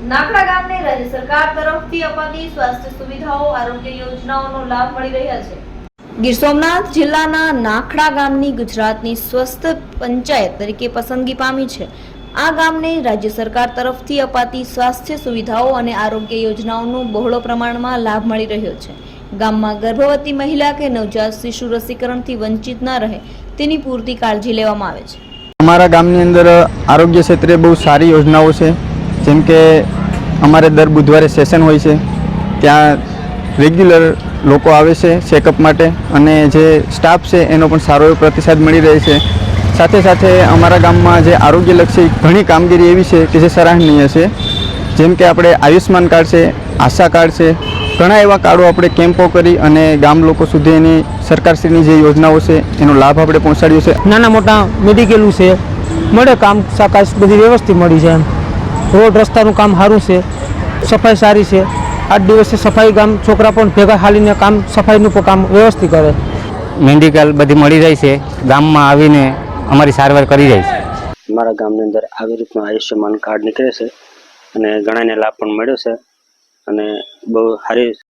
નાખડા ગામને રાજ્ય સરકાર તરફથી અપાતી સ્વાસ્થ્ય સુવિધાઓ આરોગ્ય યોજનાઓનો લાભ મળી રહ્યા છે. ગીર સોમનાથ જિલ્લાના નાખડા ગામની ગુજરાતની સ્વસ્થ પંચાયત તરીકે પસંદગી પામી છે. આ ગામને રાજ્ય સરકાર તરફથી અપાતી સ્વાસ્થ્ય સુવિધાઓ અને આરોગ્ય યોજનાઓનો બહોળો પ્રમાણમાં લાભ મળી રહ્યો છે. ગામમાં ગર્ભવતી મહિલા કે નવજાત શિશુ રસીકરણથી વંચિત ન રહે તેની પૂરતી કાળજી લેવામાં આવે છે. અમારા ગામની અંદર આરોગ્ય ક્ષેત્રે બહુ સારી યોજનાઓ છે. જેમ કે અમારે દર બુધવારે સેશન હોય છે, ત્યાં રેગ્યુલર લોકો આવે છે ચેકઅપ માટે અને જે સ્ટાફ છે એનો પણ સારો એવો પ્રતિસાદ મળી રહે છે. સાથે સાથે અમારા ગામમાં જે આરોગ્યલક્ષી ઘણી કામગીરી એવી છે કે જે સરાહનીય છે. જેમ કે આપણે આયુષ્માન કાર્ડ છે, આશા કાર્ડ છે, ઘણા એવા કાર્ડો આપણે કેમ્પો કરી અને ગામ લોકો સુધી એની સરકારશ્રીની જે યોજનાઓ છે એનો લાભ આપણે પહોંચાડ્યો છે. નાના મોટા મેડિકલું છે, મળે કામ સાકાશ બધી વ્યવસ્થિત મળી જાય એમ. રોડ રસ્તાનું કામ સારું છે સફાઈ સારી છે. આઠ દિવસે સફાઈ કામ છોકરા પણ ભેગા હાલીને કામ સફાઈનું પણ કામ વ્યવસ્થિત કરે. મેડિકલ બધી મળી જાય છે ગામમાં આવીને અમારી સારવાર કરી જાય છે. અમારા ગામની અંદર આવી રીતનું આયુષ્યમાન કાર્ડ નીકળે છે અને ઘણાને લાભ પણ મળ્યો છે અને બહુ સારી